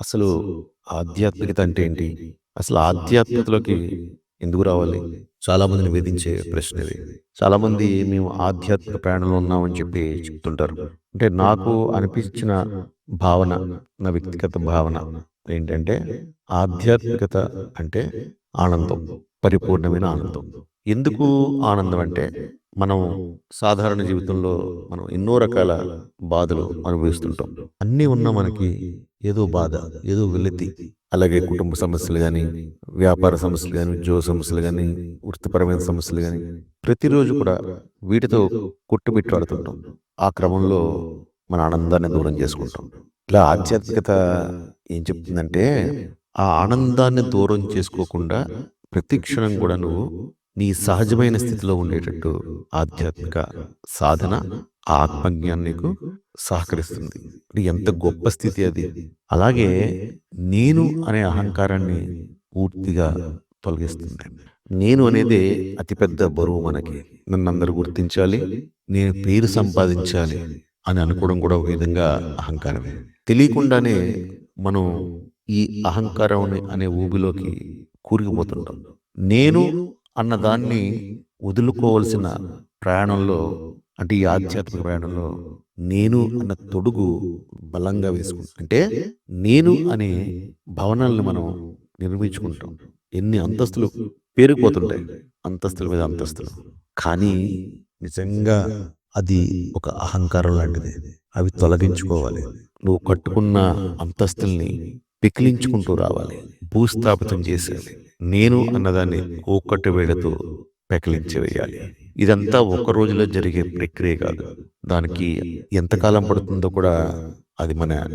అసలు ఆధ్యాత్మికత అంటే ఏంటి? అసలు ఆధ్యాత్మికతలోకి ఎందుకు రావాలి? చాలా మందిని వేధించే ప్రశ్న ఇది. చాలా మంది మేము ఆధ్యాత్మిక ప్రయాణంలో ఉన్నామని చెప్పి చెప్తుంటారు. అంటే నాకు అనిపించిన భావన నా వ్యక్తిగత భావన ఏంటంటే ఆధ్యాత్మికత అంటే ఆనందం పరిపూర్ణమైన ఆనందం. ఎందుకు ఆనందం అంటే మనం సాధారణ జీవితంలో మనం ఎన్నో రకాల బాధలు అనుభవిస్తుంటాం. అన్నీ ఉన్న మనకి ఏదో బాధ ఏదో వెలితి అలాగే కుటుంబ సమస్యలు కానీ వ్యాపార సమస్యలు కానీ ఉద్యోగ సమస్యలు కానీ వృత్తిపరమైన సమస్యలు కానీ ప్రతిరోజు కూడా వీటితో కొట్టుబిట్టాడుతుంటాం ఆ క్రమంలో మన ఆనందాన్ని దూరం చేసుకుంటాం. ఇలా ఆధ్యాత్మికత ఏం చెప్తుందంటే ఆ ఆనందాన్ని దూరం చేసుకోకుండా ప్రతి క్షణం కూడా నువ్వు నీ సహజమైన స్థితిలో ఉండేటట్టు ఆధ్యాత్మిక సాధన ఆత్మజ్ఞానం నీకు సహకరిస్తుంది. ఇది ఎంత గొప్ప స్థితి అది. అలాగే నేను అనే అహంకారాన్ని పూర్తిగా తొలగిస్తుంది. నేను అనేది అతిపెద్ద బరువు మనకి. నన్ను అందరూ గుర్తించాలి నేను పేరు సంపాదించాలి అని అనుకోవడం కూడా ఒక విధంగా అహంకారమే. తెలియకుండానే మనం ఈ అహంకారం అనే- అనే ఊబిలోకి కూరుకుపోతుంటాం. నేను అన్నదాన్ని వదులుకోవలసిన ప్రయాణంలో అంటే ఈ ఆధ్యాత్మిక ప్రయాణంలో నేను అన్న తొడుగు బలంగా వేసుకుంటాం. అంటే నేను అనే భవనాలను మనం నిర్మించుకుంటాం. ఎన్ని అంతస్తులు పేరుకుపోతుంటాయి? అంతస్తుల మీద అంతస్తులు. కానీ నిజంగా అది ఒక అహంకారం లాంటిది. అవి తొలగించుకోవాలి. నువ్వు కట్టుకున్న అంతస్తుల్ని పికిలించుకుంటూ రావాలి. భూస్థాపితం చేసేయాలి. నేను అన్నదాన్ని ఒక్కటి వేళతో పెకిలించి వేయాలి. ఇదంతా ఒక రోజులో జరిగే ప్రక్రియ కాదు. దానికి ఎంతకాలం పడుతుందో కూడా అది మన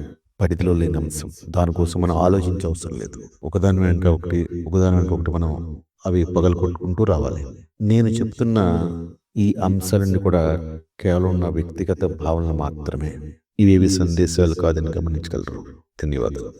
పరిధిలో లేని అంశం. దానికోసం మనం ఆలోచించే అవసరం లేదు. ఒకదాని వెనక ఒకటి ఒకదాని వెనక ఒకటి మనం అవి పగలు కొట్టుకుంటూ రావాలి. నేను చెప్తున్న ఈ అంశాలన్నీ కూడా కేవలం నా వ్యక్తిగత భావనలు మాత్రమే. ఇవేవి సందేశాలు కాదని గమనించగలరు. ధన్యవాదాలు.